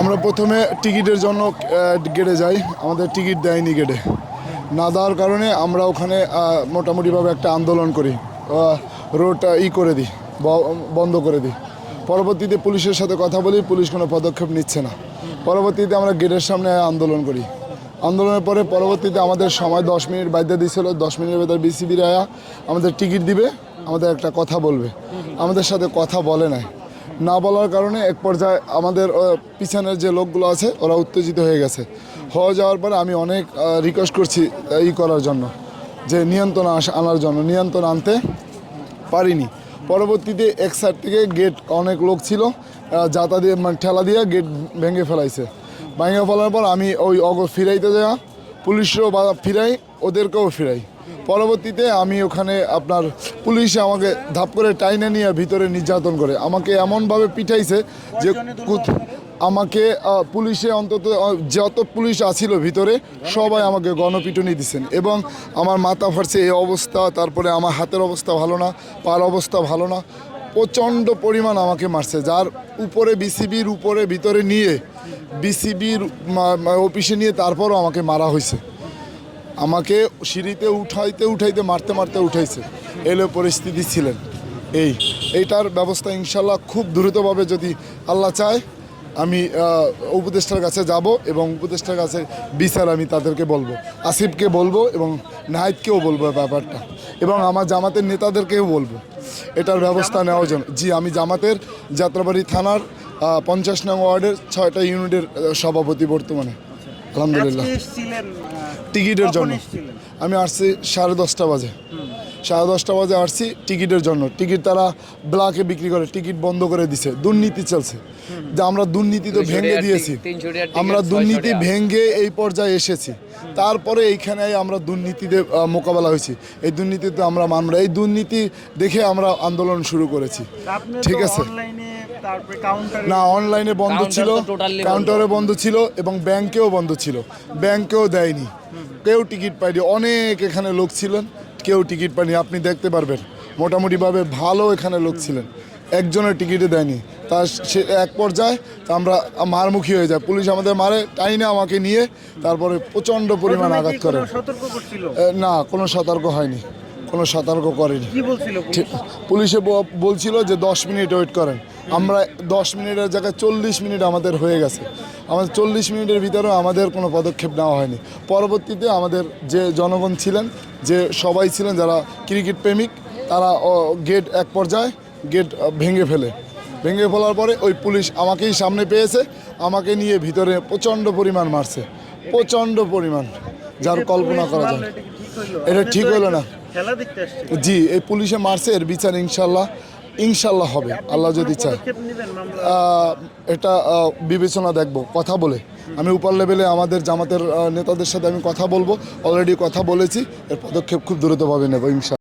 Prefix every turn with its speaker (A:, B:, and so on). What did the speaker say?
A: আমরা প্রথমে টিকিটের জন্য গেটে যাই। আমাদের টিকিট দেয়নি গেটে না দেওয়ার কারণে আমরা ওখানে মোটামুটিভাবে একটা আন্দোলন করি। রোডটা ই করে দিই বন্ধ করে দিই। পরবর্তীতে পুলিশের সাথে কথা বলি, পুলিশ কোনো পদক্ষেপ নিচ্ছে না। পরবর্তীতে আমরা গেটের সামনে আন্দোলন করি। আন্দোলনের পরে পরবর্তীতে আমাদের সময় দশ মিনিট বাইরে দিয়েছিল দশ মিনিটের ভেতর বিসিবির আয়া আমাদের টিকিট দিবে, আমাদের একটা কথা বলবে। আমাদের সাথে কথা বলে নাই। না বলার কারণে এক পর্যায়ে আমাদের পিছনের যে লোকগুলো আছে, ওরা উত্তেজিত হয়ে গেছে। হয়ে যাওয়ার পরে আমি অনেক রিকোয়েস্ট করছি ই করার জন্য, যে নিয়ন্ত্রণ আনার জন্য। নিয়ন্ত্রণ আনতে পারিনি। পরবর্তীতে এক সাইড থেকে গেট অনেক লোক ছিল যাতা দিয়ে মানে ঠেলা দিয়ে গেট ভেঙে ফেলাইছে। ভেঙে ফেলার পর আমি ওই অগ ফিরাইতে যাওয়া পুলিশও বা ফিরাই, ওদেরকেও ফিরাই। পরবর্তীতে আমি ওখানে আপনার পুলিশে আমাকে ধাপ করে টাইনে নিয়ে ভিতরে নির্যাতন করে। আমাকে এমনভাবে পিঠাইছে যে আমাকে পুলিশে অন্তত যত পুলিশ আছিল ভিতরে, সবাই আমাকে গণপিটুনি দিচ্ছেন এবং আমার মাথা ফাটছে এই অবস্থা, তারপরে আমার হাতের অবস্থা ভালো না পার অবস্থা ভালো না। প্রচণ্ড পরিমাণ আমাকে মারছে, যার উপরে, বিসিবির উপরে, ভিতরে নিয়ে বিসিবির অফিসে নিয়ে তারপরও আমাকে মারা হয়েছে। আমাকে সিঁড়িতে উঠাইতে উঠাইতে, মারতে মারতে উঠাইছে। এলো পরিস্থিতি ছিলেন। এই, এইটার ব্যবস্থা ইনশাল্লাহ খুব দ্রুতভাবে যদি আল্লাহ চায়, আমি উপদেষ্টার কাছে যাব এবং উপদেষ্টার কাছে বিচার আমি তাদেরকে বলব। আসিফকে বলব এবং নাহিদকেও বলব ব্যাপারটা। এবং আমার জামাতের নেতাদেরকেও বলব। এটার ব্যবস্থা নেওয়ার জন্য। জি, আমি জামাতের যাত্রাবাড়ি থানার পঞ্চাশ নং ওয়ার্ডের ছয়টা ইউনিটের সভাপতি বর্তমানে। আলহামদুলিল্লাহ।
B: এসেছিলেন আহ,
A: টিকিটের জন্য। আমি আসছি সাড়ে দশটা বাজে। সাড়ে দশটা বাজে আসছি টিকিটের জন্য। টিকিট তারা ব্লাকে বিক্রি করে টিকিট বন্ধ করে দিছে। দুর্নীতি চলছে। যে আমরা দুর্নীতি তো ভেঙে দিয়েছি। আমরা দুর্নীতি। ভেঙে এই পর্যায়ে এসেছি। তারপরে এইখানে আমরা দুর্নীতিতে মোকাবেলা হয়েছি। এই দুর্নীতিতে আমরা মানব এই দুর্নীতি দেখে আমরা আন্দোলন শুরু করেছি। ঠিক আছে?
B: অনলাইনে তারপরে কাউন্টারে
A: না অনলাইনে বন্ধ ছিল। কাউন্টারে বন্ধ। ছিল এবং ব্যাংকেও বন্ধ ছিল। ব্যাংকেও দেয়নি। কেউ টিকিট পায়নি। অনেক এখানে লোক ছিলেন। কেউ টিকিট পায়নি আপনি দেখতে পারবেন। মোটামুটিভাবে ভালো এখানে লোক ছিলেন। একজনের টিকিটে দেয়নি। তার সে এক পর্যায়ে তা আমরা মারমুখী হয়ে যায় পুলিশ আমাদের মারে টাইনে আমাকে নিয়ে তারপরে প্রচণ্ড পরিমাণ আঘাত করে। না কোনো সতর্ক হয়নি। কোনো সতর্ক করেনি? ঠিক পুলিশে বলছিল যে দশ মিনিট ওয়েট করেন। আমরা দশ মিনিটের জায়গায় চল্লিশ মিনিট আমাদের হয়ে গেছে। আমাদের চল্লিশ মিনিটের ভিতরেও আমাদের কোনো পদক্ষেপ নেওয়া হয়নি। পরবর্তীতে আমাদের যে জনগণ ছিলেন যে সবাই ছিলেন যারা ক্রিকেট প্রেমিক তারা গেট এক পর্যায়ে গেট ভেঙে ফেলে। ভেঙে ফেলার পরে ওই পুলিশ আমাকেই সামনে পেয়েছে আমাকে নিয়ে ভিতরে প্রচণ্ড পরিমাণ মারছে। প্রচণ্ড পরিমাণ যার কল্পনা করা যায়
B: এটা ঠিক হইল
A: না।
B: খেলা দেখতে আসছেন
A: জি এই পুলিশে মারছে এর বিচার ইনশাল্লাহ ইনশাল্লাহ হবে। আল্লাহ যদি চায়। এটা বিবেচনা দেখব কথা বলে। আমি উপর লেভেলে আমাদের জামাতের নেতাদের সাথে আমি কথা বলব অলরেডি কথা বলেছি এর পদক্ষেপ খুব দ্রুতভাবে নেব ইনশাল্লাহ।